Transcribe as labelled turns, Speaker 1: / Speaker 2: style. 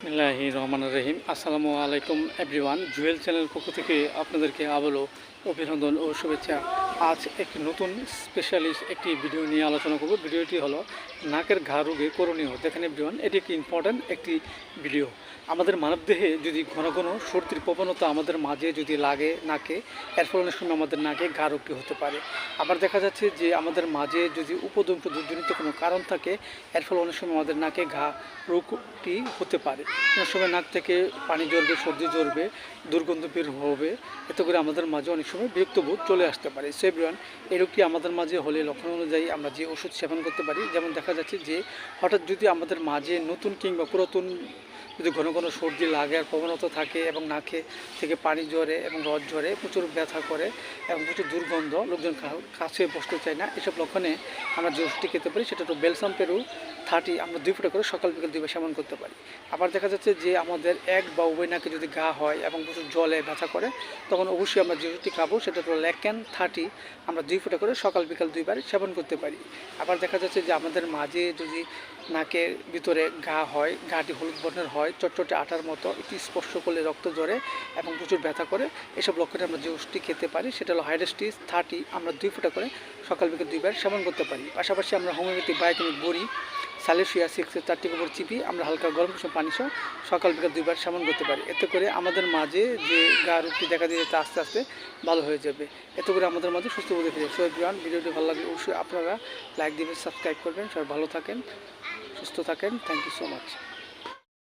Speaker 1: বিসমিল্লাহি রহমান রহিম। আসসালামু আলাইকুম, এভরিওয়ান। জুয়েল চ্যানেল পক্ষ থেকে আপনাদেরকে আবারও অভিনন্দন ও শুভেচ্ছা। আজ একটি নতুন স্পেশালিস্ট একটি ভিডিও নিয়ে আলোচনা করব। ভিডিওটি হলো নাকের ঘা রোগে করণীয়। দেখেন এভরিওয়ান এটি একটি ইম্পর্ট্যান্ট একটি ভিডিও আমাদের মানবদেহে যদি ঘন ঘন সর্দির প্রবণতা আমাদের মাঝে যদি লাগে নাকে, এর ফলে অনেক সময় আমাদের নাকে ঘা রোগটি হতে পারে। আবার দেখা যাচ্ছে যে আমাদের মাঝে যদি উপদন্ত দুর্জনিত কোনো কারণ থাকে, এর ফলে অনেক সময় আমাদের নাকে ঘা রোগটি হতে পারে। অনেক সময় নাক থেকে পানি জ্বরবে সর্দি জ্বরবে দুর্গন্ধ বের হবে, এতে করে আমাদের মাঝে অনেক সময় বিরক্ত বোধ চলে আসতে পারে। সেভরিয়ান এই রোগটি আমাদের মাঝে হলে লক্ষণ অনুযায়ী আমরা যে ওষুধ সেবন করতে পারি। যেমন দেখা যাচ্ছে যে, হঠাৎ যদি আমাদের মাঝে নতুন কিংবা পুরাতন যদি ঘন ঘন সর্দি লাগে আর প্রবণতা থাকে এবং নাকে থেকে পানি জ্বরে এবং রস জ্বরে প্রচুর ব্যথা করে এবং প্রচুর দুর্গন্ধ, লোকজন কাছে বসতে চায় না, এসব লক্ষণে আমরা যে ওষুধটি খেতে পারি সেটা হলো বেলসাম পেরু থার্টি, আমরা দুই ফোঁটা করে সকাল বিকেল দুইবার সেবন করতে পারি। আবার দেখা যাচ্ছে যে আমাদের এক বা উভয় নাকে যদি গা হয় এবং প্রচুর জলে ব্যথা করে, তখন অবশ্যই আমরা যে ওষুধটি খাব সেটা হলো ল্যাকেন থার্টি আমরা দুই ফোঁটা করে সকাল, বিকাল দুইবার সেবন করতে পারি। আবার দেখা যাচ্ছে যে আমাদের মাঝে যদি নাকের ভিতরে গা হয় গাটি হলুদ বর্ণের হয়, চটচটে আটার মতো একটু স্পর্শ করলে রক্ত জ্বরে এবং প্রচুর ব্যথা করে, এসব লক্ষণে আমরা যে খেতে পারি সেটা হলো হাইড্রোস্টিস থার্টি আমরা দুই ফোঁটা করে সকাল, বিকাল দুইবার সেবন করতে পারি। পাশাপাশি আমরা হোমিওপ্যাথি বায়োকেমিক বড়ি সালেশিয়া সিক্সের চারটি উপর চিপি, আমরা হালকা গরম কুসুম পানি সহ সকাল বিকাল দুইবার সেবন করতে পারি। এতে করে আমাদের মাঝে যে গা রুটি দেখা দিয়ে তা আস্তে আস্তে ভালো হয়ে যাবে। এতে করে আমাদের মাঝে সুস্থ বোধ ফিরে সো এভরিওয়ান ভিডিওটি ভালো লাগলে অবশ্যই আপনারা লাইক দিবেন, সাবস্ক্রাইব করবেন। সবাই ভালো থাকেন, সুস্থ থাকেন। Thank you so much